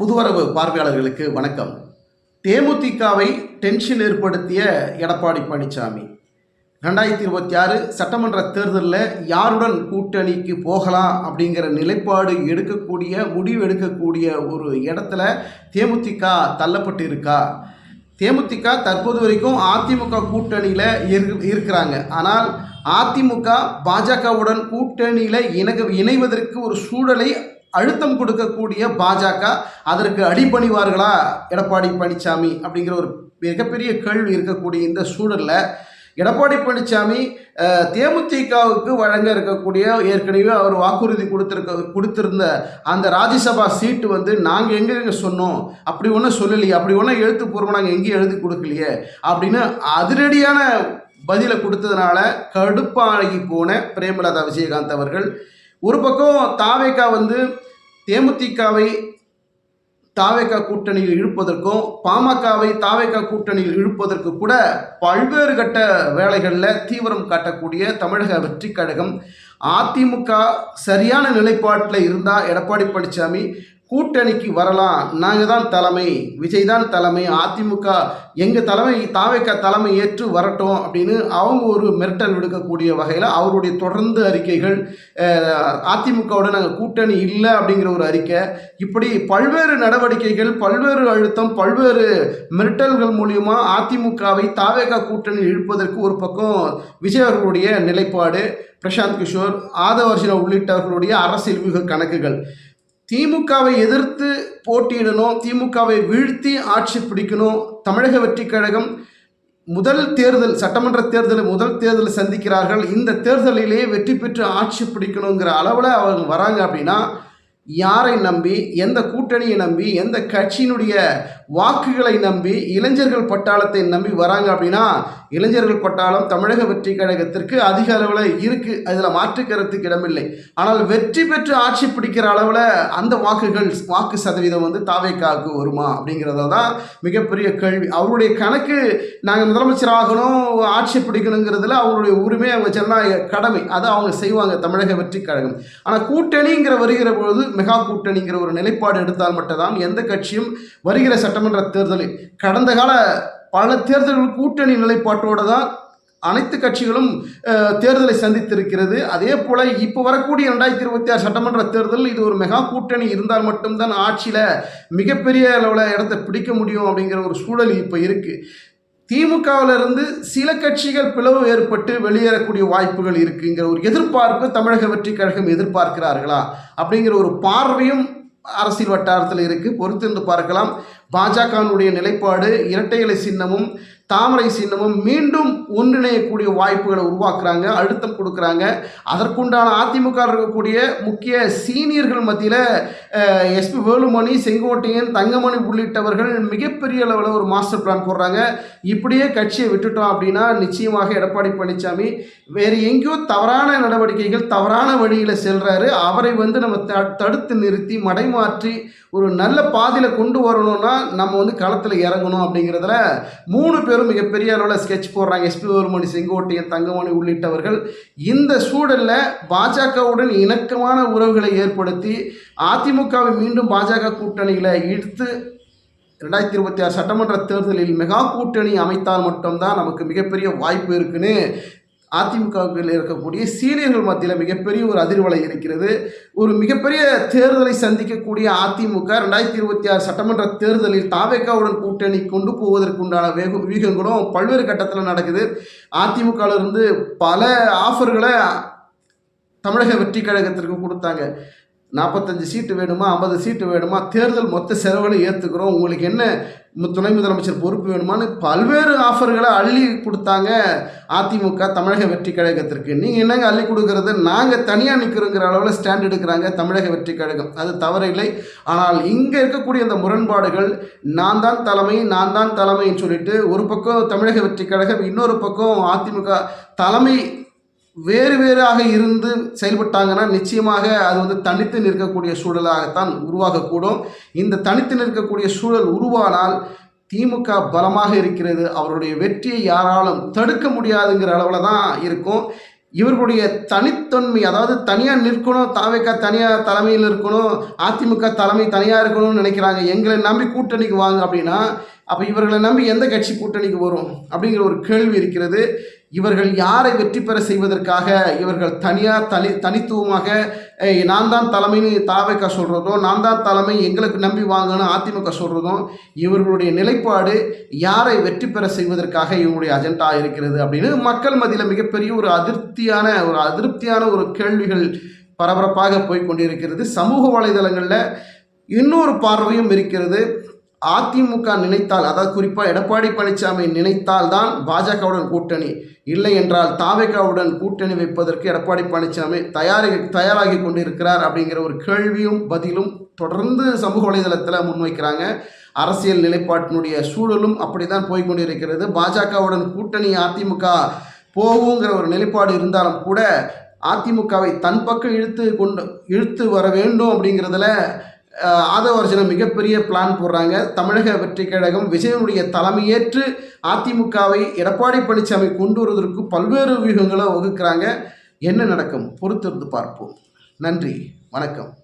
புதுவரவு பார்வையாளர்களுக்கு வணக்கம். தேமுதிகவை டென்ஷன் ஏற்படுத்திய எடப்பாடி பழனிசாமி. ரெண்டாயிரத்தி இருபத்தி ஆறு சட்டமன்ற தேர்தலில் யாருடன் கூட்டணிக்கு போகலாம் அப்படிங்கிற நிலைப்பாடு எடுக்கக்கூடிய முடிவு எடுக்கக்கூடிய ஒரு இடத்துல தேமுதிக தள்ளப்பட்டு இருக்கா தேமுதிக தற்போது வரைக்கும் அதிமுக கூட்டணியில் இரு- இருக்கிறாங்க. ஆனால் அதிமுக பாஜகவுடன் கூட்டணியில் இணக இணைவதற்கு ஒரு சூழலை அழுத்தம் கொடுக்கக்கூடிய பாஜக அதற்கு அடிபணிவார்களா? எடப்பாடி பழனிசாமி அப்படிங்கிற ஒரு மிகப்பெரிய கேள்வி இருக்கக்கூடிய இந்த சூழலில் எடப்பாடி பழனிசாமி தேமுதிகவுக்கு வழங்க இருக்கக்கூடிய ஏற்கனவே அவர் வாக்குறுதி கொடுத்துருக்க கொடுத்திருந்த அந்த ராஜ்யசபா சீட்டு வந்து நாங்கள் எங்கே சொன்னோம்? அப்படி ஒன்றும் சொல்லலையே அப்படி ஒன்றும் எழுத்துப்பூர்வம் நாங்கள் எங்கேயும் எழுதி கொடுக்கலையே? அப்படின்னு அதிரடியான பதிலை கொடுத்ததுனால கடுப்பாகி போன பிரேமலதா விஜயகாந்த் அவர்கள் ஒரு பக்கம் தாவேக்கா வந்து தேமுதிகவை தாவேக்கா கூட்டணியில் இழுப்பதற்கும் பாமகவை தாவேக்கா கூட்டணியில் இழுப்பதற்கு கூட பல்வேறு கட்ட வேலைகளில் தீவிரம் காட்டக்கூடிய தமிழக வெற்றி கழகம் அதிமுக சரியான நிலைப்பாட்டில் இருந்தால் எடப்பாடி பழனிசாமி கூட்டணிக்கு வரலாம். நாங்கள் தான் தலைமை. விஜய் தான் தலைமை. அதிமுக எங்கள் தலைமை? தாவேக்க தலைமை ஏற்று வரட்டும் அப்படின்னு அவங்க ஒரு மிரட்டல் விடுக்கக்கூடிய வகையில் அவருடைய தொடர்ந்து அறிக்கைகள் அதிமுகவோட நாங்கள் கூட்டணி இல்லை அப்படிங்கிற ஒரு அறிக்கை இப்படி பல்வேறு நடவடிக்கைகள் பல்வேறு அழுத்தம் பல்வேறு மிரட்டல்கள் மூலியமா அதிமுகவை தாவேகா கூட்டணி இழுப்பதற்கு ஒரு பக்கம் விஜய் அவர்களுடைய நிலைப்பாடு பிரசாந்த் கிஷோர் ஆதவர்ஜன உள்ளிட்டவர்களுடைய அரசியல் வியூக கணக்குகள். திமுகவை எதிர்த்து போட்டியிடணும் திமுகவை வீழ்த்தி ஆட்சி பிடிக்கணும் தமிழக வெற்றிக் கழகம் முதல் தேர்தல் சட்டமன்ற தேர்தலை முதல் தேர்தலை சந்திக்கிறார்கள். இந்த தேர்தலிலே வெற்றி பெற்று ஆட்சி பிடிக்கணுங்கிற அளவில் அவங்க வராங்க அப்படின்னா யாரை நம்பி எந்த கூட்டணியை நம்பி எந்த கட்சியினுடைய வாக்குகளை நம்பி இளைஞர்கள் பட்டாளத்தை நம்பி வராங்க அப்படின்னா இளைஞர்கள் பட்டாளம் தமிழக வெற்றி கழகத்திற்கு அதிக அளவில் இருக்குது அதில் மாற்று கருத்துக்கு இடமில்லை. ஆனால் வெற்றி பெற்று ஆட்சி பிடிக்கிற அளவில் அந்த வாக்குகள் வாக்கு சதவீதம் வந்து தாவேக்காவுக்கு வருமா அப்படிங்கிறத தான் மிகப்பெரிய கேள்வி. அவருடைய கணக்கு நாங்கள் முதலமைச்சராகணும் ஆட்சி பிடிக்கணுங்கிறதுல அவங்களுடைய உரிமை அவங்க ஜனநாயக கடமை. அதை அவங்க செய்வாங்க தமிழக வெற்றி கழகம். ஆனால் கூட்டணிங்கிற வருகிற பொழுது மெகா கூட்டணிங்கிற ஒரு நிலைப்பாடு எடுத்தால் மட்டும்தான் எந்த கட்சியும் வருகிற சட்டமன்ற தேர்தலில் கடந்த கால பல தேர்தல்கள் கூட்டணி நிலைப்பாட்டோடு தான் அனைத்து கட்சிகளும் தேர்தலை சந்தித்திருக்கிறது. அதே போல் இப்போ வரக்கூடிய ரெண்டாயிரத்தி இருபத்தி ஆறு சட்டமன்ற தேர்தல் இது ஒரு மெகா கூட்டணி இருந்தால் மட்டும்தான் ஆட்சியில் மிகப்பெரிய அளவில் இடத்தை பிடிக்க முடியும் அப்படிங்கிற ஒரு சூழல் இப்போ இருக்குது திமுகவிலிருந்து சில கட்சிகள் பிளவு ஏற்பட்டு வெளியேறக்கூடிய வாய்ப்புகள் இருக்குங்கிற ஒரு எதிர்பார்ப்பு தமிழக வெற்றி கழகம் எதிர்பார்க்கிறார்களா அப்படிங்கிற ஒரு பார்வையும் அரசியல் வட்டாரத்தில் இருக்குது பொறுத்திருந்து பார்க்கலாம். பாஜகவினுடைய நிலைப்பாடு இரட்டை இலை சின்னமும் தாமரை சின்னமும் மீண்டும் ஒன்றிணையக்கூடிய வாய்ப்புகளை உருவாக்குறாங்க அழுத்தம் கொடுக்குறாங்க. அதற்குண்டான அதிமுக இருக்கக்கூடிய முக்கிய சீனியர்கள் மத்தியில் எஸ்பி வேலுமணி செங்கோட்டையன் தங்கமணி உள்ளிட்டவர்கள் மிகப்பெரிய அளவில் ஒரு மாஸ்டர் பிளான் போடுறாங்க. இப்படியே கட்சியை விட்டுட்டோம் அப்படின்னா நிச்சயமாக எடப்பாடி பழனிசாமி வேறு எங்கேயோ தவறான நடவடிக்கைகள் தவறான வழியில் செல்கிறாரு அவரை வந்து நம்ம த தடுத்து நிறுத்தி மடைமாற்றி ஒரு நல்ல பாதையில் கொண்டு வரணும்னா நம்ம வந்து களத்தில் இறங்கணும் அப்படிங்கிறதுல மூணு பேர் பேரும் மிகப்பெரிய அளவில் ஸ்கெட்ச் போடுறாங்க. எஸ்பி வேலுமணி செங்கோட்டையன் தங்கமணி உள்ளிட்டவர்கள். இந்த சூழலில் பாஜகவுடன் இணக்கமான உறவுகளை ஏற்படுத்தி அதிமுகவை மீண்டும் பாஜக கூட்டணியில் இழுத்து ரெண்டாயிரத்தி இருபத்தி ஆறு சட்டமன்ற தேர்தலில் மெகா கூட்டணி அமைத்தால் மட்டும்தான் நமக்கு மிகப்பெரிய வாய்ப்பு இருக்குன்னு அதிமுகவில் இருக்கக்கூடிய சீனியர்கள் மத்தியில் மிகப்பெரிய ஒரு அதிர்வலை இருக்கிறது. ஒரு மிகப்பெரிய தேர்தலை சந்திக்கக்கூடிய அதிமுக ரெண்டாயிரத்தி இருபத்தி ஆறு சட்டமன்ற தேர்தலில் தாவேக்காவுடன் கூட்டணி கொண்டு போவதற்குண்டான வேக வியூகங்களும் பல்வேறு கட்டத்தில் நடக்குது. அதிமுகவிலிருந்து பல ஆஃபர்களை தமிழக வெற்றி கழகத்திற்கு கொடுத்தாங்க. நாற்பத்தஞ்சு சீட்டு வேணுமா ஐம்பது சீட்டு வேணுமா தேர்தல் மொத்த செலவுகளை ஏற்றுக்கிறோம் உங்களுக்கு என்ன துணை முதலமைச்சர் பொறுப்பு வேணுமான்னு பல்வேறு ஆஃபர்களை அள்ளி கொடுத்தாங்க அதிமுக தமிழக வெற்றி கழகத்திற்கு. நீங்கள் என்னங்க அள்ளி கொடுக்கறது? நாங்கள் தனியாக நிற்கிறோங்கிற அளவில் ஸ்டாண்ட் எடுக்கிறாங்க தமிழக வெற்றி கழகம். அது தவறில்லை. ஆனால் இங்கே இருக்கக்கூடிய அந்த முரண்பாடுகள் நான் தான் தலைமை நான் தான் தலைமைன்னு சொல்லிட்டு ஒரு பக்கம் தமிழக வெற்றி கழகம் இன்னொரு பக்கம் அதிமுக தலைமை வேறு வேறாக இருந்து செயல்பட்டாங்கன்னா நிச்சயமாக அது வந்து தனித்து நிற்கக்கூடிய சூழலாகத்தான் உருவாகக்கூடும். இந்த தனித்து நிற்கக்கூடிய சூழல் உருவானால் திமுக பலமாக இருக்கிறது. அவருடைய வெற்றியை யாராலும் தடுக்க முடியாதுங்கிற அளவில் தான் இருக்கும். இவர்களுடைய தனித்தன்மை அதாவது தனியாக நிற்கணும் தாவேக்கா தனியாக தலைமையில் இருக்கணும் அதிமுக தலைமை தனியாக இருக்கணும்னு நினைக்கிறாங்க. எங்களை நம்பி கூட்டணிக்கு வாங்க அப்படின்னா அப்போ இவர்களை நம்பி எந்த கட்சி கூட்டணிக்கு வரும் அப்படிங்கிற ஒரு கேள்வி இருக்கிறது. இவர்கள் யாரை வெற்றி பெற செய்வதற்காக இவர்கள் தனியாக தனி தனித்துவமாக நான் தான் தலைமைன்னு தாவைக்க சொல்கிறதும் நான் தான் தலைமை எங்களுக்கு நம்பி வாங்கன்னு அதிமுக சொல்கிறதும் இவர்களுடைய நிலைப்பாடு யாரை வெற்றி பெற செய்வதற்காக இவங்களுடைய அஜெண்டா இருக்கிறது அப்படின்னு மக்கள் மத்தியில் மிகப்பெரிய ஒரு அதிருப்தியான ஒரு அதிருப்தியான ஒரு கேள்விகள் பரபரப்பாக போய் கொண்டிருக்கிறது. சமூக வலைதளங்களில் இன்னொரு பார்வையும் இருக்கிறது. அதிமுக நினைத்தால் அதாவது குறிப்பாக எடப்பாடி பழனிசாமி நினைத்தால் தான் பாஜகவுடன் கூட்டணி. இல்லை என்றால் தாவேகாவுடன் கூட்டணி வைப்பதற்கு எடப்பாடி பழனிசாமி தயாரி தயாராகி கொண்டிருக்கிறார் அப்படிங்கிற ஒரு கேள்வியும் பதிலும் தொடர்ந்து சமூக வலைதளத்தில் முன்வைக்கிறாங்க. அரசியல் நிலைப்பாட்டினுடைய சூழலும் அப்படி தான் போய் இருக்கிறது பாஜகவுடன் கூட்டணி அதிமுக போகுங்கிற ஒரு நிலைப்பாடு இருந்தாலும் கூட அதிமுகவை தன் பக்கம் இழுத்து கொண்டு இழுத்து வர வேண்டும் அப்படிங்கிறதுல ஆதவ ஆதவர்ஜனம் மிகப்பெரிய பிளான் போடுறாங்க. தமிழக வெற்றி கழகம் விஜயனுடைய தலைமையேற்று அதிமுகவை எடப்பாடி பழனிசாமி கொண்டு வருவதற்கு பல்வேறு வியூகங்களை வகுக்கிறாங்க. என்ன நடக்கும்? பொறுத்திருந்து பார்ப்போம். நன்றி. வணக்கம்.